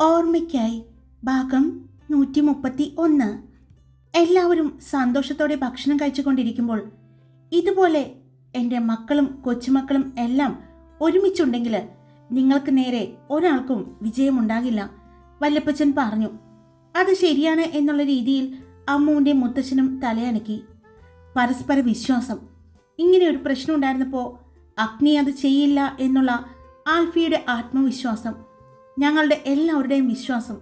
ഓർമ്മയ്ക്കായി. ഭാഗം നൂറ്റി മുപ്പത്തി ഒന്ന് എല്ലാവരും സന്തോഷത്തോടെ ഭക്ഷണം കഴിച്ചുകൊണ്ടിരിക്കുമ്പോൾ ഇതുപോലെ എന്റെ മക്കളും കൊച്ചുമക്കളും എല്ലാം ഒരുമിച്ചുണ്ടെങ്കിൽ നിങ്ങൾക്ക് നേരെ ഒരാൾക്കും വിജയമുണ്ടാകില്ല വല്ലപ്പച്ചൻ പറഞ്ഞു. അത് ശരിയാണ് എന്നുള്ള രീതിയിൽ അമ്മുവിന്റെ മുത്തശ്ശനും തലയനക്കി. പരസ്പര വിശ്വാസം. ഇങ്ങനെ ഒരു പ്രശ്നം ഉണ്ടായിരുന്നപ്പോൾ അഗ്നി അത് ചെയ്യില്ല എന്നുള്ള ആൽഫിയുടെ ആത്മവിശ്വാസം. ഞങ്ങളുടെ എല്ലാവരുടെയും വിശ്വാസം.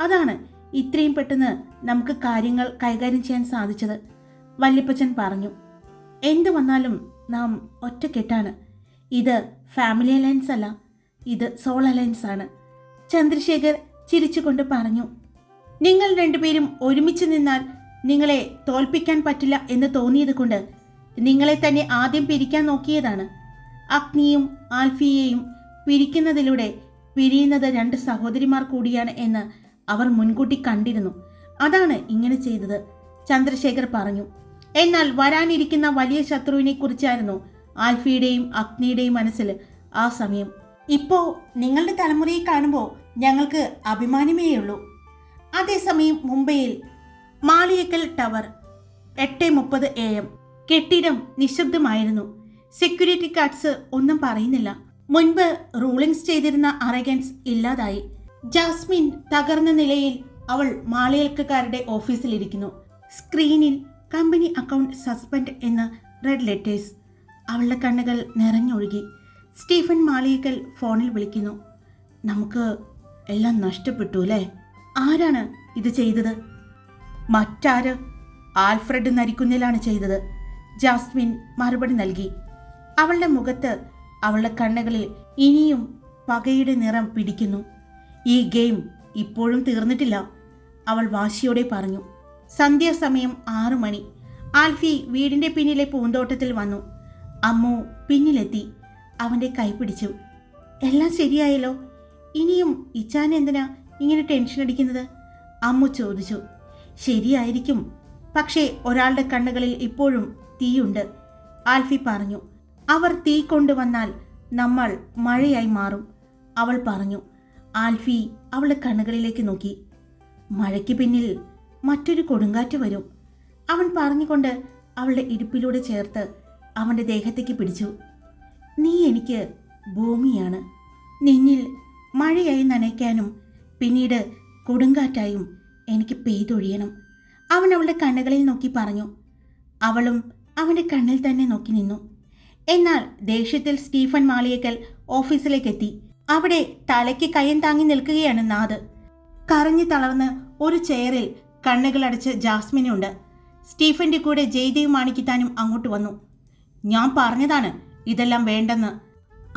അതാണ് ഇത്രയും പെട്ടെന്ന് നമുക്ക് കാര്യങ്ങൾ കൈകാര്യം ചെയ്യാൻ സാധിച്ചത്. വല്യപ്പച്ചൻ പറഞ്ഞു എന്തു വന്നാലും നാം ഒറ്റക്കെട്ടാണ്. ഇത് ഫാമിലി അലയൻസ് അല്ല ഇത് സോൾ അലയൻസ് ആണ്. ചന്ദ്രശേഖർ ചിരിച്ചുകൊണ്ട് പറഞ്ഞു നിങ്ങൾ രണ്ടുപേരും ഒരുമിച്ച് നിന്നാൽ നിങ്ങളെ തോൽപ്പിക്കാൻ പറ്റില്ല എന്ന് തോന്നിയത് കൊണ്ട് നിങ്ങളെ തന്നെ ആദ്യം പിരിക്കാൻ നോക്കിയതാണ്. അഗ്നിയും ആൽഫിയെയും പിരിക്കുന്നതിലൂടെ പിരിയുന്നത് രണ്ട് സഹോദരിമാർ കൂടിയാണ് എന്ന് അവർ മുൻകൂട്ടി കണ്ടിരുന്നു. അതാണ് ഇങ്ങനെ ചെയ്തത് ചന്ദ്രശേഖർ പറഞ്ഞു. എന്നാൽ വരാനിരിക്കുന്ന വലിയ ശത്രുവിനെ കുറിച്ചായിരുന്നു ആൽഫിയുടെയും അഗ്നിയുടെയും മനസ്സിൽ ആ സമയം. ഇപ്പോ നിങ്ങളുടെ തലമുറയെ കാണുമ്പോൾ ഞങ്ങൾക്ക് അഭിമാനമേയുള്ളൂ. അതേസമയം മുംബൈയിൽ മാളിയക്കൽ ടവർ എട്ട് മുപ്പത് എ എം. കെട്ടിടം നിശബ്ദമായിരുന്നു. സെക്യൂരിറ്റി കാർഡ്സ് ഒന്നും പറയുന്നില്ല. മുൻപ് റൂളിംഗ്സ് ചെയ്തിരുന്ന അറഗൻസ് ഇല്ലാതായി. ജാസ്മിൻ തകർന്ന നിലയിൽ അവൾ മാളിയൽക്കാരുടെ ഓഫീസിലിരിക്കുന്നു. സ്ക്രീനിൽ കമ്പനി അക്കൗണ്ട് സസ്പെൻഡ് എന്ന റെഡ് ലെറ്റേഴ്സ്. അവളുടെ കണ്ണുകൾ നിറഞ്ഞൊഴുകി. സ്റ്റീഫൻ മാളികൽ ഫോണിൽ വിളിക്കുന്നു. നമുക്ക് എല്ലാം നഷ്ടപ്പെട്ടു അല്ലേ? ആരാണ് ഇത് ചെയ്തത്? മറ്റാര്? ആൽഫ്രഡ് നരിക്കുന്നിലാണ് ചെയ്തത് ജാസ്മിൻ മറുപടി നൽകി. അവളുടെ മുഖത്ത് അവളുടെ കണ്ണുകളിൽ ഇനിയും പകയുടെ നിറം പിടിക്കുന്നു. ഈ ഗെയിം ഇപ്പോഴും തീർന്നിട്ടില്ല അവൾ വാശിയോടെ പറഞ്ഞു. സന്ധ്യാസമയം ആറു മണി. ആൽഫി വീടിന്റെ പിന്നിലെ പൂന്തോട്ടത്തിൽ വന്നു. അമ്മു പിന്നിലെത്തി. അവന്റെ കൈ പിടിച്ചു. എല്ലാം ശരിയായല്ലോ? ഇനിയും ഇച്ചാൻ എന്തിനാ ഇങ്ങനെ ടെൻഷൻ അടിക്കുന്നത്? അമ്മു ചോദിച്ചു. ശരിയായിരിക്കും. പക്ഷേ ഒരാളുടെ കണ്ണുകളിൽ ഇപ്പോഴും തീയുണ്ട് ആൽഫി പറഞ്ഞു. അവർ തീ കൊണ്ടുവന്നാൽ നമ്മൾ മഴയായി മാറും. അവൾ പറഞ്ഞു ആൽഫി അവളുടെ കണ്ണുകളിലേക്ക് നോക്കി. മഴയ്ക്ക് പിന്നിൽ മറ്റൊരു കൊടുങ്കാറ്റ് വരും. അവൻ പറഞ്ഞുകൊണ്ട് അവളുടെ ഇടുപ്പിലൂടെ ചേർത്ത് അവന്റെ ദേഹത്തേക്ക് പിടിച്ചു. നീ എനിക്ക് ഭൂമിയാണ്. നിന്നിൽ മഴയായി നനയ്ക്കാനും പിന്നീട് കൊടുങ്കാറ്റായും എനിക്ക് പെയ്തൊഴിയണം. അവൻ അവളുടെ കണ്ണുകളിൽ നോക്കി പറഞ്ഞു. അവളും അവന്റെ കണ്ണിൽ തന്നെ നോക്കി നിന്നു. എന്നാൽ ദേഷ്യത്തിൽ സ്റ്റീഫൻ മാളിയേക്കൽ ഓഫീസിലേക്ക് എത്തി അവിടെ തലയ്ക്ക് കയ്യം താങ്ങി നിൽക്കുകയാണ് നാദ്. കറഞ്ഞു തളർന്ന് ഒരു ചെയറിൽ കണ്ണുകളടച്ച് ജാസ്മിനുണ്ട്. സ്റ്റീഫന്റെ കൂടെ ജയ്ദേവ് മാണിക്കിത്താനും അങ്ങോട്ട് വന്നു. ഞാൻ പറഞ്ഞതാണ് ഇതെല്ലാം വേണ്ടെന്ന്.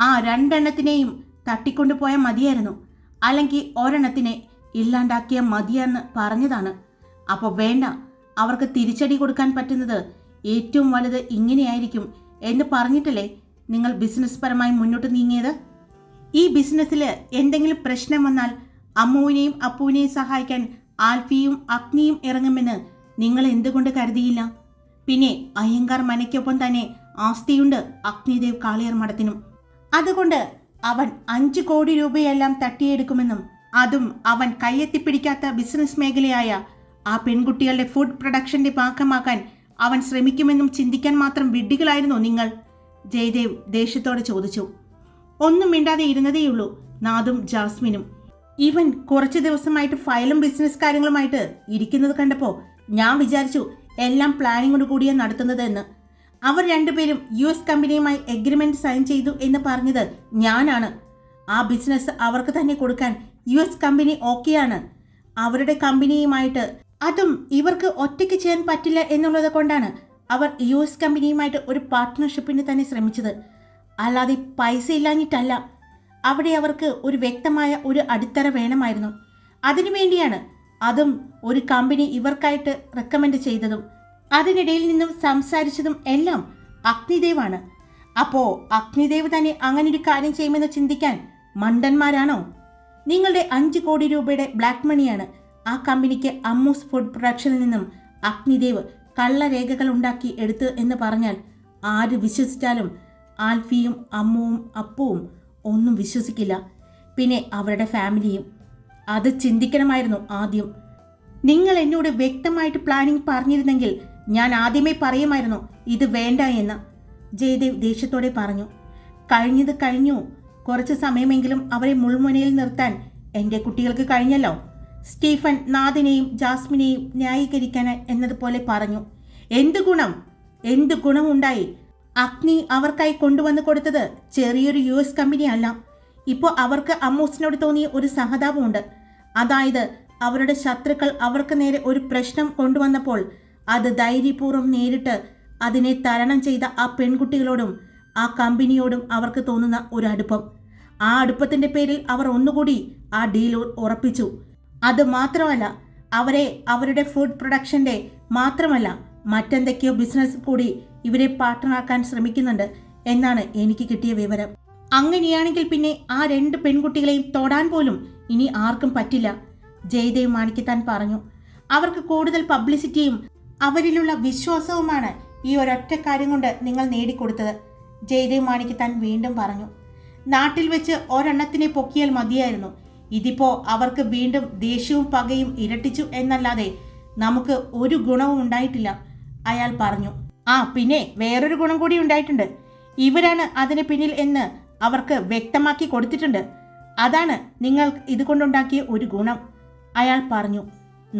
ആ രണ്ടെണ്ണത്തിനെയും തട്ടിക്കൊണ്ടുപോയാൽ മതിയായിരുന്നു. അല്ലെങ്കിൽ ഒരെണ്ണത്തിനെ ഇല്ലാണ്ടാക്കിയ മതിയെന്ന് പറഞ്ഞതാണ്. അപ്പോൾ വേണ്ട അവർക്ക് തിരിച്ചടി കൊടുക്കാൻ പറ്റുന്നത് ഏറ്റവും വലുത് ഇങ്ങനെയായിരിക്കും എന്ന് പറഞ്ഞിട്ടല്ലേ നിങ്ങൾ ബിസിനസ് പരമായി മുന്നോട്ട് നീങ്ങിയത്? ഈ ബിസിനസ്സിൽ എന്തെങ്കിലും പ്രശ്നം വന്നാൽ അമ്മുവിനെയും അപ്പുവിനെയും സഹായിക്കാൻ ആൽഫിയും അഗ്നിയും ഇറങ്ങുമെന്ന് നിങ്ങൾ എന്തുകൊണ്ട് കരുതിയില്ല? പിന്നെ അയ്യങ്കാർ മനയ്ക്കൊപ്പം തന്നെ ആസ്തിയുണ്ട് അഗ്നിദേവ് കാളിയർ മഠത്തിനും. അതുകൊണ്ട് അവൻ അഞ്ചു കോടി രൂപയെല്ലാം തട്ടിയെടുക്കുമെന്നും അതും അവൻ കയ്യെത്തിപ്പിടിക്കാത്ത ബിസിനസ് മേഖലയായ ആ പെൺകുട്ടികളുടെ ഫുഡ് പ്രൊഡക്ഷന്റെ ഭാഗമാക്കാൻ അവൻ ശ്രമിക്കുമെന്നും ചിന്തിക്കാൻ മാത്രം വിഡ്ഢികളായിരുന്നോ നിങ്ങൾ ജയദേവ് ദേഷ്യത്തോടെ ചോദിച്ചു. ഒന്നും മിണ്ടാതെ ഇരുന്നതേയുള്ളൂ നാദും ജാസ്മിനും. ഇവൻ കുറച്ച് ദിവസമായിട്ട് ഫയലും ബിസിനസ് കാര്യങ്ങളുമായിട്ട് ഇരിക്കുന്നത് കണ്ടപ്പോൾ ഞാൻ വിചാരിച്ചു എല്ലാം പ്ലാനിങ്ങോട് കൂടിയാണ് നടത്തുന്നത് എന്ന് അവർ രണ്ടുപേരും യു എസ് കമ്പനിയുമായി എഗ്രിമെന്റ് സൈൻ ചെയ്തു എന്ന് പറഞ്ഞത് ഞാനാണ്. ആ ബിസിനസ് അവർക്ക് തന്നെ കൊടുക്കാൻ യു എസ് കമ്പനി ഓക്കെയാണ്. അവരുടെ കമ്പനിയുമായിട്ട് അതും ഇവർക്ക് ഒറ്റയ്ക്ക് ചെയ്യാൻ പറ്റില്ല എന്നുള്ളത് കൊണ്ടാണ് അവർ യു എസ് കമ്പനിയുമായിട്ട് ഒരു പാർട്ട്ണർഷിപ്പിന് തന്നെ ശ്രമിച്ചത്. അല്ലാതെ പൈസ ഇല്ലാഞ്ഞിട്ടല്ല. അവിടെ അവർക്ക് ഒരു വ്യക്തമായ ഒരു അടിത്തറ വേണമായിരുന്നു. അതിനുവേണ്ടിയാണ് അതും ഒരു കമ്പനി ഇവർക്കായിട്ട് റെക്കമെൻഡ് ചെയ്തതും. അതിനിടയിൽ നിന്നും സംസാരിച്ചതും എല്ലാം അഗ്നിദേവാണ് അപ്പോ അഗ്നിദേവ് തന്നെ അങ്ങനെ ഒരു കാര്യം ചെയ്യുമെന്ന് ചിന്തിക്കാൻ മണ്ടന്മാരാണോ? നിങ്ങളുടെ അഞ്ച് കോടി രൂപയുടെ ബ്ലാക്ക് മണിയാണ് ആ കമ്പനിക്ക് അമ്മൂസ് ഫുഡ് പ്രൊഡക്ഷനിൽ നിന്നും അഗ്നിദേവ് കള്ളരേഖകൾ ഉണ്ടാക്കി എടുത്ത് എന്ന് പറഞ്ഞാൽ ആര് വിശ്വസിച്ചാലും ആൽഫിയും അമ്മുവും അപ്പുവും ഒന്നും വിശ്വസിക്കില്ല. പിന്നെ അവരുടെ ഫാമിലിയും. അത് ചിന്തിക്കണമായിരുന്നു ആദ്യം. നിങ്ങൾ എന്നോട് വ്യക്തമായിട്ട് പ്ലാനിങ് പറഞ്ഞിരുന്നെങ്കിൽ ഞാൻ ആദ്യമേ പറയുമായിരുന്നു ഇത് വേണ്ട എന്ന്. ജയദേവ് ദേഷ്യത്തോടെ പറഞ്ഞു കഴിഞ്ഞത് കഴിഞ്ഞു. കുറച്ച് സമയമെങ്കിലും അവരെ മുൾമുനയിൽ നിർത്താൻ എന്റെ കുട്ടികൾക്ക് കഴിഞ്ഞല്ലോ. സ്റ്റീഫൻ നാദിനെയും ജാസ്മിനെയും ന്യായീകരിക്കാൻ എന്നതുപോലെ പറഞ്ഞു. എന്ത് ഗുണം? എന്ത് ഗുണമുണ്ടായി? അഗ്നി അവർക്കായി കൊണ്ടുവന്ന് കൊടുത്തത് ചെറിയൊരു യു എസ് കമ്പനി അല്ല ഇപ്പോൾ അവർക്ക് അമ്മൂസിനോട് തോന്നിയ ഒരു സഹതാപമുണ്ട്. അതായത് അവരുടെ ശത്രുക്കൾ അവർക്ക് നേരെ ഒരു പ്രശ്നം കൊണ്ടുവന്നപ്പോൾ അത് ധൈര്യപൂർവം നേരിട്ട് അതിനെ തരണം ചെയ്ത ആ പെൺകുട്ടികളോടും ആ കമ്പനിയോടും അവർക്ക് തോന്നുന്ന ഒരു അടുപ്പം. ആ അടുപ്പത്തിന്റെ പേരിൽ അവർ ഒന്നുകൂടി ആ ഡീൽ ഉറപ്പിച്ചു. അത് മാത്രമല്ല അവരെ അവരുടെ ഫുഡ് പ്രൊഡക്ഷന്റെ മാത്രമല്ല മറ്റെന്തൊക്കെയോ ബിസിനസ് കൂടി ഇവരെ പാർട്ട്ണറാക്കാൻ ശ്രമിക്കുന്നുണ്ട് എന്നാണ് എനിക്ക് കിട്ടിയ വിവരം. അങ്ങനെയാണെങ്കിൽ പിന്നെ ആ രണ്ട് പെൺകുട്ടികളെയും തൊടാൻ പോലും ഇനി ആർക്കും പറ്റില്ല ജയദേവ് മാണിക്കത്താൻ പറഞ്ഞു. അവർക്ക് കൂടുതൽ പബ്ലിസിറ്റിയും അവരിലുള്ള വിശ്വാസവുമാണ് ഈ ഒരൊറ്റ കാര്യം കൊണ്ട് നിങ്ങൾ നേടിക്കൊടുത്തത് ജയദേവ് മാണിക്കത്താൻ വീണ്ടും പറഞ്ഞു. നാട്ടിൽ വെച്ച് ഒരെണ്ണത്തിനെ പൊക്കിയാൽ മതിയായിരുന്നു ഇതിപ്പോ അവർക്ക് വീണ്ടും ദേഷ്യവും പകയും ഇരട്ടിച്ചു എന്നല്ലാതെ നമുക്ക് ഒരു ഗുണവും ഉണ്ടായിട്ടില്ല അയാൾ പറഞ്ഞു. ആ പിന്നെ വേറൊരു ഗുണം കൂടി ഉണ്ടായിട്ടുണ്ട്. ഇവരാണ് അതിന് പിന്നിൽ എന്ന് അവർക്ക് വ്യക്തമാക്കി കൊടുത്തിട്ടുണ്ട്. അതാണ് നിങ്ങൾ ഇതുകൊണ്ടുണ്ടാക്കിയ ഒരു ഗുണം. അയാൾ പറഞ്ഞു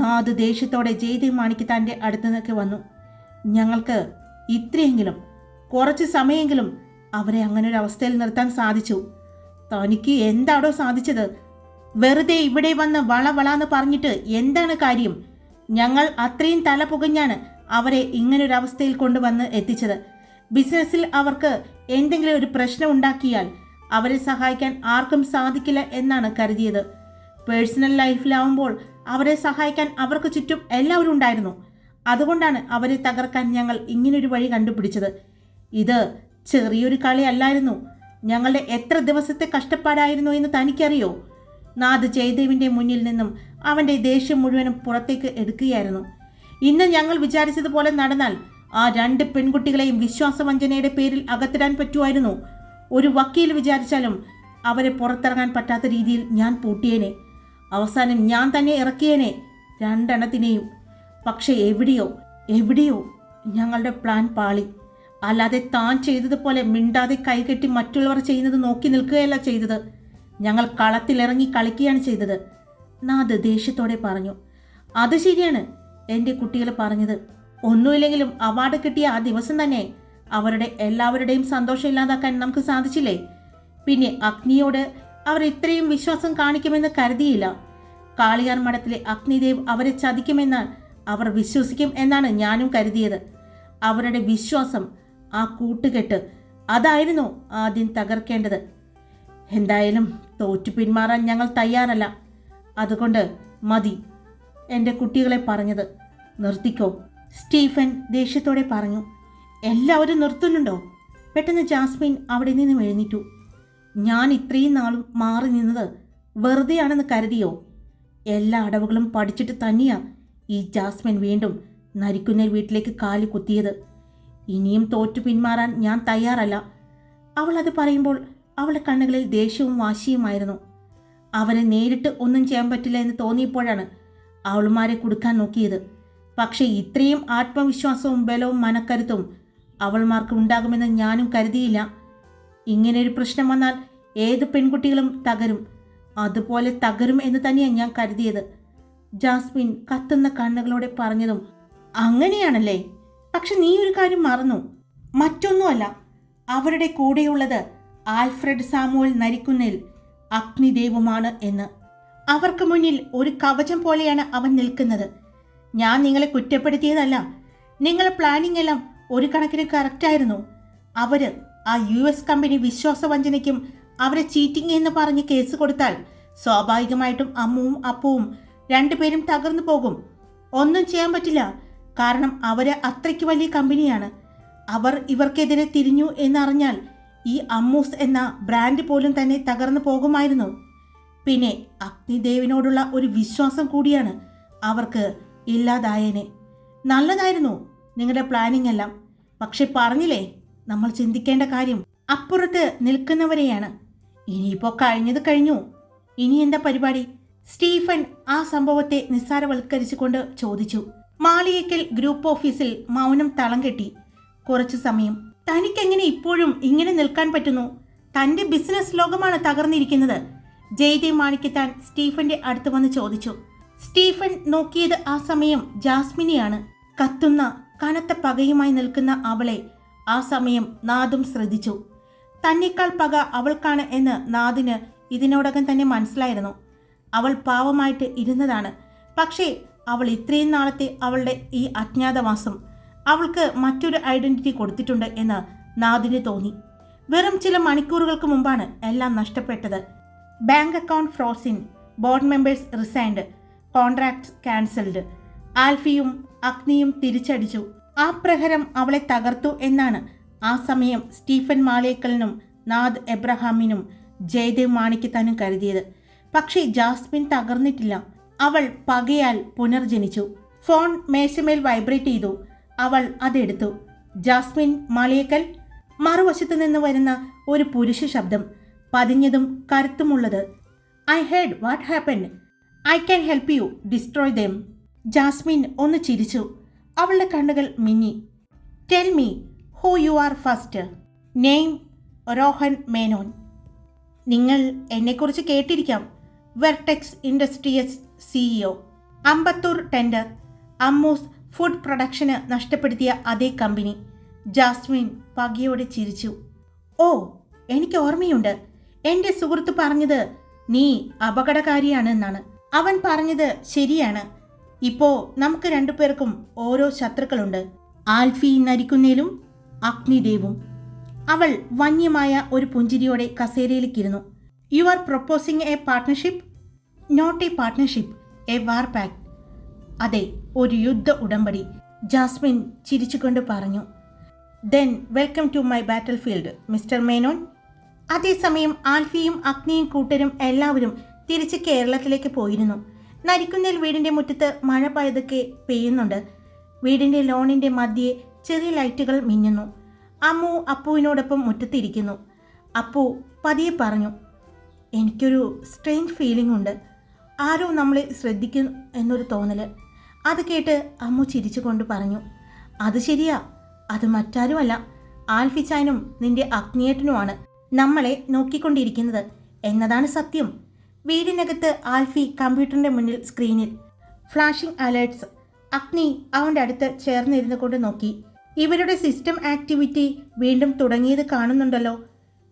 നാദ് ദേഷ്യത്തോടെ ജയ്തി മാണിക്ക് തന്റെ അടുത്തു നിന്നൊക്കെ വന്നു. ഞങ്ങൾക്ക് ഇത്രയെങ്കിലും കുറച്ച് സമയമെങ്കിലും അവരെ അങ്ങനെ ഒരു അവസ്ഥയിൽ നിർത്താൻ സാധിച്ചു. തനിക്ക് എന്താണോ സാധിച്ചത് വെറുതെ ഇവിടെ വന്ന് വള വളാന്ന് പറഞ്ഞിട്ട് എന്താണ് കാര്യം? ഞങ്ങൾ അത്രയും തല പുകഞ്ഞാണ് അവരെ ഇങ്ങനൊരവസ്ഥയിൽ കൊണ്ടുവന്ന് എത്തിച്ചത്. ബിസിനസ്സിൽ അവർക്ക് എന്തെങ്കിലും ഒരു പ്രശ്നം ഉണ്ടാക്കിയാൽ അവരെ സഹായിക്കാൻ ആർക്കും സാധിക്കില്ല എന്നാണ് കരുതിയത്. പേഴ്സണൽ ലൈഫിലാവുമ്പോൾ അവരെ സഹായിക്കാൻ അവർക്ക് ചുറ്റും എല്ലാവരും ഉണ്ടായിരുന്നു. അതുകൊണ്ടാണ് അവരെ തകർക്കാൻ ഞങ്ങൾ ഇങ്ങനൊരു വഴി കണ്ടുപിടിച്ചത്. ഇത് ചെറിയൊരു കളി അല്ലായിരുന്നു ഞങ്ങളുടെ എത്ര ദിവസത്തെ കഷ്ടപ്പാടായിരുന്നു എന്ന് തനിക്കറിയോ? നാദ് ജയദേവിന്റെ മുന്നിൽ നിന്നും അവന്റെ ദേഷ്യം മുഴുവനും പുറത്തേക്ക് എടുക്കുകയായിരുന്നു. ഇന്ന് ഞങ്ങൾ വിചാരിച്ചതുപോലെ നടന്നാൽ ആ രണ്ട് പെൺകുട്ടികളെയും വിശ്വാസവഞ്ചനയുടെ പേരിൽ അകത്തിടാൻ പറ്റുമായിരുന്നു. ഒരു വക്കീൽ വിചാരിച്ചാലും അവരെ പുറത്തിറങ്ങാൻ പറ്റാത്ത രീതിയിൽ ഞാൻ പൂട്ടിയേനെ. അവസാനം ഞാൻ തന്നെ ഇറക്കിയേനെ. രണ്ടെണ്ണത്തിനെയും. പക്ഷേ എവിടെയോ എവിടെയോ ഞങ്ങളുടെ പ്ലാൻ പാളി. അല്ലാതെ താൻ ചെയ്തതുപോലെ മിണ്ടാതെ കൈകെട്ടി മറ്റുള്ളവർ ചെയ്യുന്നത് നോക്കി നിൽക്കുകയല്ല ചെയ്തത്. ഞങ്ങൾ കളത്തിലിറങ്ങി കളിക്കുകയാണ് ചെയ്തത്. നാദ് ദേഷ്യത്തോടെ പറഞ്ഞു അത് ശരിയാണ് എന്റെ കുട്ടികൾ പറഞ്ഞത്. ഒന്നുമില്ലെങ്കിലും അവാർഡ് കിട്ടിയ ആ ദിവസം തന്നെ അവരുടെ എല്ലാവരുടെയും സന്തോഷം ഇല്ലാതാക്കാൻ നമുക്ക് സാധിച്ചില്ലേ? പിന്നെ അഗ്നിയോട് അവർ ഇത്രയും വിശ്വാസം കാണിക്കുമെന്ന് കരുതിയില്ല. കാളിയാർ മഠത്തിലെ അഗ്നിദേവ് അവരെ ചതിക്കുമെന്ന് അവർ വിശ്വസിക്കും എന്നാണ് ഞാനും കരുതിയത്. അവരുടെ വിശ്വാസം ആ കൂട്ടുകെട്ട് അതായിരുന്നു ആദ്യം തകർക്കേണ്ടത്. എന്തായാലും തോറ്റു പിന്മാറാൻ ഞങ്ങൾ തയ്യാറല്ല. അതുകൊണ്ട് മതി എന്റെ കുട്ടികളെ പറഞ്ഞത് നിർത്തിക്കോ സ്റ്റീഫൻ ദേഷ്യത്തോടെ പറഞ്ഞു. എല്ലാവരും നിർത്തുന്നുണ്ടോ? പെട്ടെന്ന് ജാസ്മിൻ അവിടെ നിന്നും എഴുന്നേറ്റു. ഞാൻ ഇത്രയും നാളും മാറി നിന്നത് വെറുതെയാണെന്ന് കരുതിയോ? എല്ലാ അടവുകളും പഠിച്ചിട്ട് തന്നെയാ ഈ ജാസ്മിൻ വീണ്ടും നരിക്കുന്ന വീട്ടിലേക്ക് കാൽ കുത്തിയത്. ഇനിയും തോറ്റു പിന്മാറാൻ ഞാൻ തയ്യാറല്ല. അവൾ അത് പറയുമ്പോൾ അവളുടെ കണ്ണുകളിൽ ദേഷ്യവും വാശിയുമായിരുന്നു. അവനെ നേരിട്ട് ഒന്നും ചെയ്യാൻ പറ്റില്ല എന്ന് തോന്നിയപ്പോഴാണ് അവളുമാരെ കൊടുക്കാൻ നോക്കിയത്. പക്ഷേ ഇത്രയും ആത്മവിശ്വാസവും ബലവും മനക്കരുത്തും അവൾമാർക്ക് ഉണ്ടാകുമെന്ന് ഞാനും കരുതിയില്ല. ഇങ്ങനെയൊരു പ്രശ്നം വന്നാൽ ഏത് പെൺകുട്ടികളും തകരും. അതുപോലെ തകരും എന്ന് തന്നെയാണ് ഞാൻ കരുതിയത്. ജാസ്മിൻ കത്തുന്ന കണ്ണുകളോടെ പറഞ്ഞതും അങ്ങനെയാണല്ലേ? പക്ഷെ നീ ഒരു കാര്യം മറന്നു. മറ്റൊന്നുമല്ല. അവരുടെ കൂടെയുള്ളത് ആൽഫ്രഡ് സാമുവൽ നരിക്കുന്നിൽ അഗ്നിദേവുമാണ് എന്ന്. അവർക്ക് മുന്നിൽ ഒരു കവചം പോലെയാണ് അവൻ നിൽക്കുന്നത്. ഞാൻ നിങ്ങളെ കുറ്റപ്പെടുത്തിയതല്ല. നിങ്ങളെ പ്ലാനിംഗ് എല്ലാം ഒരു കണക്കിന് കറക്റ്റായിരുന്നു അവർ ആ യു എസ് കമ്പനി വിശ്വാസവഞ്ചനയ്ക്കും അവരെ ചീറ്റിംഗ് എന്ന് പറഞ്ഞ് കേസ് കൊടുത്താൽ സ്വാഭാവികമായിട്ടും അമ്മുവും അപ്പവും രണ്ടുപേരും തകർന്നു പോകും. ഒന്നും ചെയ്യാൻ പറ്റില്ല. കാരണം അവർ അത്രയ്ക്ക് വലിയ കമ്പനിയാണ്. അവർ ഇവർക്കെതിരെ തിരിഞ്ഞു എന്നറിഞ്ഞാൽ ഈ അമ്മൂസ് എന്ന ബ്രാൻഡ് പോലും തന്നെ തകർന്നു പോകുമായിരുന്നു. പിന്നെ അഗ്നിദേവിനോടുള്ള ഒരു വിശ്വാസം കൂടിയാണ് അവർക്ക് ഇല്ലാതായേനെ. നല്ലതായിരുന്നു നിങ്ങളുടെ പ്ലാനിംഗ് എല്ലാം. പക്ഷെ പറഞ്ഞില്ലേ നമ്മൾ ചിന്തിക്കേണ്ട കാര്യം അപ്പുറത്ത് നിൽക്കുന്നവരെയാണ്. ഇനിയിപ്പോൾ കഴിഞ്ഞത് കഴിഞ്ഞു. ഇനി എന്താ പരിപാടി? സ്റ്റീഫൻ ആ സംഭവത്തെ നിസ്സാരവൽക്കരിച്ചുകൊണ്ട് ചോദിച്ചു. മാളികയ്ക്കൽ ഗ്രൂപ്പ് ഓഫീസിൽ മൗനം തളം കെട്ടി. കുറച്ചു സമയം തനിക്കെങ്ങനെ ഇപ്പോഴും ഇങ്ങനെ നിൽക്കാൻ പറ്റുന്നു? തന്റെ ബിസിനസ് ലോകമാണ് തകർന്നിരിക്കുന്നത്. ജയ്ദേവ് മാണിക്കത്താൻ സ്റ്റീഫന്റെ അടുത്ത് വന്ന് ചോദിച്ചു. സ്റ്റീഫൻ നോക്കിയത് ആ സമയം ജാസ്മിനെയാണ്. കത്തുന്ന കനത്ത പകയുമായി നിൽക്കുന്ന അവളെ ആ സമയം നാദും ശ്രദ്ധിച്ചു. തന്നെക്കാൾ പക അവൾക്കാണ് എന്ന് നാദിന് ഇതിനോടകം തന്നെ മനസ്സിലായിരുന്നു. അവൾ പാവമായിട്ട് ഇരുന്നതാണ്. പക്ഷേ അവൾ ഇത്രയും നാളത്തെ അവളുടെ ഈ അജ്ഞാതവാസം അവൾക്ക് മറ്റൊരു ഐഡന്റിറ്റി കൊടുത്തിട്ടുണ്ട് എന്ന് നാദിന് തോന്നി. വെറും ചില മണിക്കൂറുകൾക്ക് മുമ്പാണ് എല്ലാം നഷ്ടപ്പെട്ടത്. Bank account frozen board members resigned contract cancelled. ആൽഫിയും അഗ്നിയും തിരിച്ചടിച്ചു. ആ പ്രഹരം അവളെ തകർത്തു എന്നാണ് ആ സമയം സ്റ്റീഫൻ മാളേക്കലിനും നാദ് എബ്രഹാമിനും ജയദേവ് മാണിക്കത്താനും കരുതിയത്. പക്ഷേ ജാസ്മിൻ തകർന്നിട്ടില്ല. അവൾ പകയാൽ പുനർജനിച്ചു. ഫോൺ മേശമേൽ വൈബ്രേറ്റ് ചെയ്തു. അവൾ അതെടുത്തു. ജാസ്മിൻ മാളിയേക്കൽ മറുവശത്തു നിന്ന് വരുന്ന ഒരു പുരുഷ ശബ്ദം പതിഞ്ഞതും കരുത്തുമുള്ളത്. I heard what happen I can help you destroy them Jasmine ഒന്ന് ചിരിച്ചു. അവളുടെ കണ്ണുകൾ മിന്നി. Tell me who you are first name Rohan Menon നിങ്ങൾ എന്നെക്കുറിച്ച് കേട്ടിരിക്കാം. Vertex industries CEO Ambattur tender. Ammu's food production നഷ്ടപ്പെടുത്തിയ അതേ കമ്പനി. ജാസ്മിൻ പകയോടെ ചിരിച്ചു. ഓ എനിക്ക് ഓർമ്മയുണ്ട്. എന്റെ സുഹൃത്ത് പറഞ്ഞത് നീ അപകടകാരിയാണെന്നാണ്. അവൻ പറഞ്ഞത് ശരിയാണ്. ഇപ്പോ നമുക്ക് രണ്ടുപേർക്കും ഓരോ ശത്രുക്കളുണ്ട്. ആൽഫി നരിക്കുന്നേലും അഗ്നിദേവും അവൾ വന്യമായ ഒരു പുഞ്ചിരിയോടെ കസേരയിലേക്കിരുന്നു you are proposing a partnership not a partnership a war pact അതെ ഒരു യുദ്ധ ഉടമ്പടി. ജാസ്മിൻ ചിരിച്ചുകൊണ്ട് പറഞ്ഞു then welcome to my battlefield mister Menon. അതേസമയം ആൽഫിയും അഗ്നിയും കൂട്ടരും എല്ലാവരും തിരിച്ച് കേരളത്തിലേക്ക് പോയിരുന്നു. നരിക്കുന്നേൽ വീടിന്റെ മുറ്റത്ത് മഴ പയതൊക്കെ പെയ്യുന്നുണ്ട്. വീടിന്റെ ലോണിന്റെ മധ്യേ ചെറിയ ലൈറ്റുകൾ മിന്നുന്നു. അമ്മു അപ്പുവിനോടൊപ്പം മുറ്റത്തിരിക്കുന്നു. അപ്പു പതിയെ പറഞ്ഞു എനിക്കൊരു സ്ട്രെയിൻ ഫീലിംഗ് ഉണ്ട്. ആരോ നമ്മളെ ശ്രദ്ധിക്കും എന്നൊരു തോന്നൽ. അത് കേട്ട് അമ്മു ചിരിച്ചുകൊണ്ട് പറഞ്ഞു അത് ശരിയാ. അത് മറ്റാരുമല്ല. ആൽഫിച്ചാനും നിന്റെ അഗ്നിയേട്ടനുമാണ് നമ്മളെ നോക്കിക്കൊണ്ടിരിക്കുന്നത് എന്നതാണ് സത്യം. വീടിനകത്ത് ആൽഫി കമ്പ്യൂട്ടറിന്റെ മുന്നിൽ സ്ക്രീനിൽ ഫ്ലാഷിംഗ് അലേർട്സ് അഗ്നി അവന്റെ അടുത്ത് ചേർന്നിരുന്നു കൊണ്ട് നോക്കി. ഇവരുടെ സിസ്റ്റം ആക്ടിവിറ്റി വീണ്ടും തുടങ്ങിയത് കാണുന്നുണ്ടല്ലോ.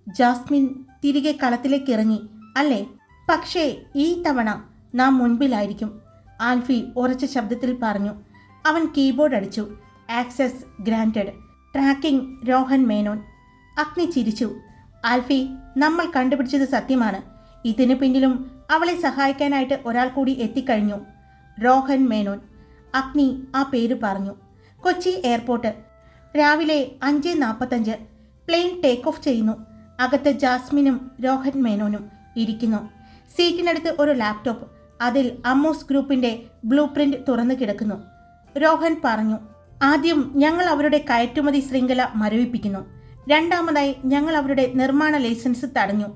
ജാസ്മിൻ തിരികെ കളത്തിലേക്ക് ഇറങ്ങി. അല്ലേ? പക്ഷേ ഈ തവണ നാം മുൻപിലായിരിക്കും. ആൽഫി ഉറച്ച ശബ്ദത്തിൽ പറഞ്ഞു. അവൻ കീബോർഡ് അടിച്ചു. Access granted. Tracking Rohan Menon. Agni ചിരിച്ചു. ആൽഫി നമ്മൾ കണ്ടുപിടിച്ചത് സത്യമാണ്. ഇതിനു പിന്നിലും അവളെ സഹായിക്കാനായിട്ട് ഒരാൾ കൂടി എത്തിക്കഴിഞ്ഞു. രോഹൻ മേനോൻ. അഗ്നി ആ പേര് പറഞ്ഞു. കൊച്ചി എയർപോർട്ട്. രാവിലെ അഞ്ച് നാൽപ്പത്തഞ്ച് പ്ലെയിൻ ടേക്ക് ഓഫ് ചെയ്യുന്നു. അകത്ത് ജാസ്മിനും രോഹൻ മേനോനും ഇരിക്കുന്നു. സീറ്റിനടുത്ത് ഒരു ലാപ്ടോപ്പ്. അതിൽ അമ്മൂസ് ഗ്രൂപ്പിന്റെ ബ്ലൂ പ്രിന്റ് തുറന്നു കിടക്കുന്നു. രോഹൻ പറഞ്ഞു ആദ്യം ഞങ്ങൾ അവരുടെ കയറ്റുമതി ശൃംഖല മരവിപ്പിക്കുന്നു. രണ്ടാമതായി ഞങ്ങൾ അവരുടെ നിർമ്മാണ ലൈസൻസ് തടഞ്ഞു.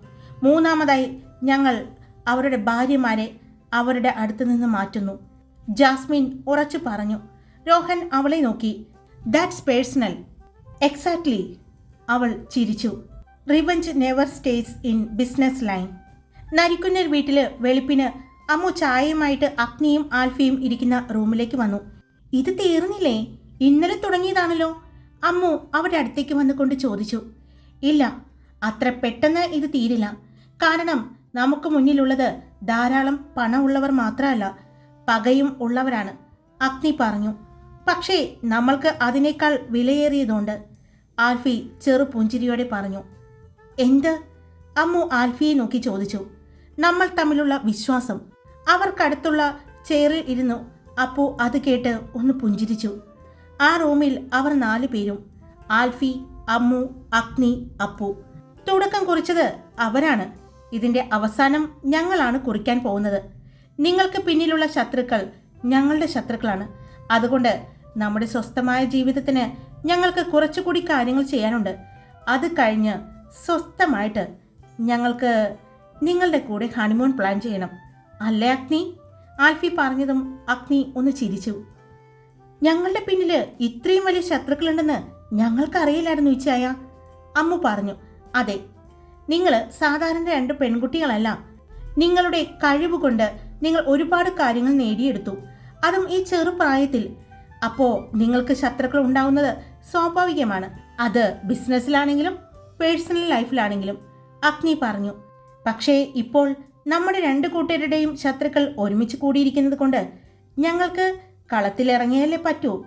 മൂന്നാമതായി ഞങ്ങൾ അവരുടെ ഭാര്യമാരെ അവരുടെ അടുത്ത് നിന്ന് മാറ്റുന്നു ജാസ്മിൻ ഉറച്ചു പറഞ്ഞു. രോഹൻ അവളെ നോക്കി. ദാറ്റ്സ് പേഴ്സണൽ എക്സാക്ട്ലി അവൾ ചിരിച്ചു. Revenge never stays in business line Narikkunnel വീട്ടിൽ വെളുപ്പിന് അമ്മു ചായയുമായിട്ട് അഗ്നിയും ആൽഫിയും ഇരിക്കുന്ന റൂമിലേക്ക് വന്നു. ഇത് തീർന്നില്ലേ? ഇന്നലെ തുടങ്ങിയതാണല്ലോ. അമ്മു അവരുടെ അടുത്തേക്ക് വന്നുകൊണ്ട് ചോദിച്ചു. ഇല്ല അത്ര പെട്ടെന്ന് ഇത് തീരില്ല. കാരണം നമുക്ക് മുന്നിലുള്ളത് ധാരാളം പണമുള്ളവർ മാത്രമല്ല പകയും ഉള്ളവരാണ്. അഗ്നി പറഞ്ഞു. പക്ഷേ നമ്മൾക്ക് അതിനേക്കാൾ വിലയേറിയതുണ്ട് ആൽഫി ചെറു പുഞ്ചിരിയോടെ പറഞ്ഞു. എന്ത്? അമ്മു ആൽഫിയെ നോക്കി ചോദിച്ചു. നമ്മൾ തമ്മിലുള്ള വിശ്വാസം. അവർക്കടുത്തുള്ള ചെയറിൽ ഇരുന്നു. അപ്പു അത് കേട്ട് ഒന്ന് പുഞ്ചിരിച്ചു. ആ റൂമിൽ അവർ നാലു പേരും ആൽഫി അമ്മു അഗ്നി അപ്പു. തുടക്കം കുറിച്ചത് അവരാണ്. ഇതിന്റെ അവസാനം ഞങ്ങളാണ് കുറിക്കാൻ പോകുന്നത്. നിങ്ങൾക്ക് പിന്നിലുള്ള ശത്രുക്കൾ ഞങ്ങളുടെ ശത്രുക്കളാണ്. അതുകൊണ്ട് നമ്മുടെ സ്വസ്ഥമായ ജീവിതത്തിന് ഞങ്ങൾക്ക് കുറച്ചുകൂടി കാര്യങ്ങൾ ചെയ്യാനുണ്ട്. അത് കഴിഞ്ഞ് സ്വസ്ഥമായിട്ട് ഞങ്ങൾക്ക് നിങ്ങളുടെ കൂടെ ഹണിമൂൺ പ്ലാൻ ചെയ്യണം. അല്ലേ അഗ്നി? ആൽഫി പറഞ്ഞതും അഗ്നി ഒന്ന് ചിരിച്ചു. ഞങ്ങളുടെ പിന്നിൽ ഇത്രയും വലിയ ശത്രുക്കളുണ്ടെന്ന് ഞങ്ങൾക്കറിയില്ലായിരുന്നു ഇച്ചായ അമ്മു പറഞ്ഞു അതെ നിങ്ങൾ സാധാരണ രണ്ട് പെൺകുട്ടികളല്ല നിങ്ങളുടെ കഴിവ് കൊണ്ട് നിങ്ങൾ ഒരുപാട് കാര്യങ്ങൾ നേടിയെടുത്തു. അതും ഈ ചെറുപ്രായത്തിൽ അപ്പോ നിങ്ങൾക്ക് ശത്രുക്കൾ ഉണ്ടാവുന്നത് സ്വാഭാവികമാണ്. അത് ബിസിനസ്സിലാണെങ്കിലും പേഴ്സണൽ ലൈഫിലാണെങ്കിലും അഗ്നി പറഞ്ഞു. പക്ഷേ ഇപ്പോൾ നമ്മുടെ രണ്ട് കൂട്ടരുടെയും ശത്രുക്കൾ ഒരുമിച്ച് കൂടിയിരിക്കുന്നത് കൊണ്ട് ഞങ്ങൾക്ക് കളത്തിലിറങ്ങിയാലേ പറ്റൂ?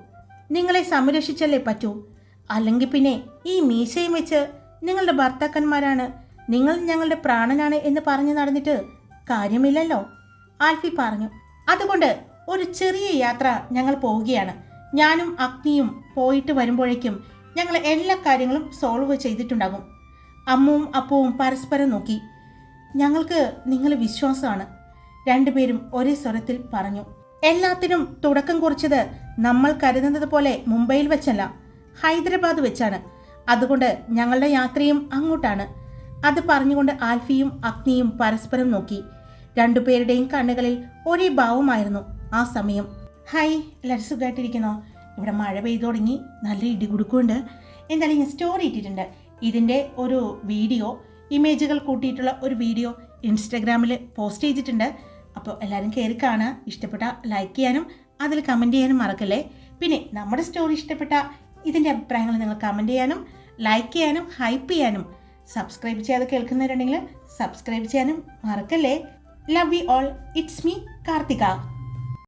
നിങ്ങളെ സംരക്ഷിച്ചല്ലേ പറ്റൂ? അല്ലെങ്കിൽ പിന്നെ ഈ മീശയും വെച്ച് നിങ്ങളുടെ ഭർത്താക്കന്മാരാണ് നിങ്ങൾ ഞങ്ങളുടെ പ്രാണനാണ് എന്ന് പറഞ്ഞു നടന്നിട്ട് കാര്യമില്ലല്ലോ? ആൽഫി പറഞ്ഞു. അതുകൊണ്ട് ഒരു ചെറിയ യാത്ര ഞങ്ങൾ പോവുകയാണ്. ഞാനും അഗ്നിയും പോയിട്ട് വരുമ്പോഴേക്കും ഞങ്ങൾ എല്ലാ കാര്യങ്ങളും സോൾവ് ചെയ്തിട്ടുണ്ടാകും. അമ്മുവും അപ്പവും പരസ്പരം നോക്കി. ഞങ്ങൾക്ക് നിങ്ങൾ വിശ്വാസമാണ്. രണ്ടുപേരും ഒരേ സ്വരത്തിൽ പറഞ്ഞു എല്ലാത്തിനും തുടക്കം കുറിച്ചത് നമ്മൾ കരുതുന്നത് പോലെ മുംബൈയിൽ വെച്ചല്ല ഹൈദരാബാദ് വെച്ചാണ്. അതുകൊണ്ട് ഞങ്ങളുടെ യാത്രയും അങ്ങോട്ടാണ്. അത് പറഞ്ഞുകൊണ്ട് ആൽഫിയും അഗ്നിയും പരസ്പരം നോക്കി. രണ്ടുപേരുടെയും കണ്ണുകളിൽ ഒരേ ഭാവമായിരുന്നു ആ സമയം. ഹായ് എല്ലാവരും സുഖമായിട്ടിരിക്കുന്നോ ഇവിടെ മഴ പെയ്തു തുടങ്ങി നല്ല ഇടി കൊടുക്കുന്നുണ്ട് എന്തായാലും ഞാൻ സ്റ്റോറി ഇട്ടിട്ടുണ്ട്. ഇതിന്റെ ഒരു വീഡിയോ ഇമേജുകൾ കൂട്ടിയിട്ടുള്ള ഒരു വീഡിയോ ഇൻസ്റ്റഗ്രാമിൽ പോസ്റ്റ് ചെയ്തിട്ടുണ്ട്. അപ്പോൾ എല്ലാവരും കയറി കാണുക. ഇഷ്ടപ്പെട്ട ലൈക്ക് ചെയ്യാനും അതിൽ കമന്റ് ചെയ്യാനും മറക്കല്ലേ? പിന്നെ നമ്മുടെ സ്റ്റോറി ഇഷ്ടപ്പെട്ട ഇതിന്റെ അഭിപ്രായങ്ങൾ നിങ്ങൾ കമന്റ് ചെയ്യാനും ലൈക്ക് ചെയ്യാനും ഹൈപ്പ് ചെയ്യാനും സബ്സ്ക്രൈബ് ചെയ്യാതെ കേൾക്കുന്നവരുണ്ടെങ്കിൽ സബ്സ്ക്രൈബ് ചെയ്യാനും മറക്കല്ലേ? Love you all it's me Karthika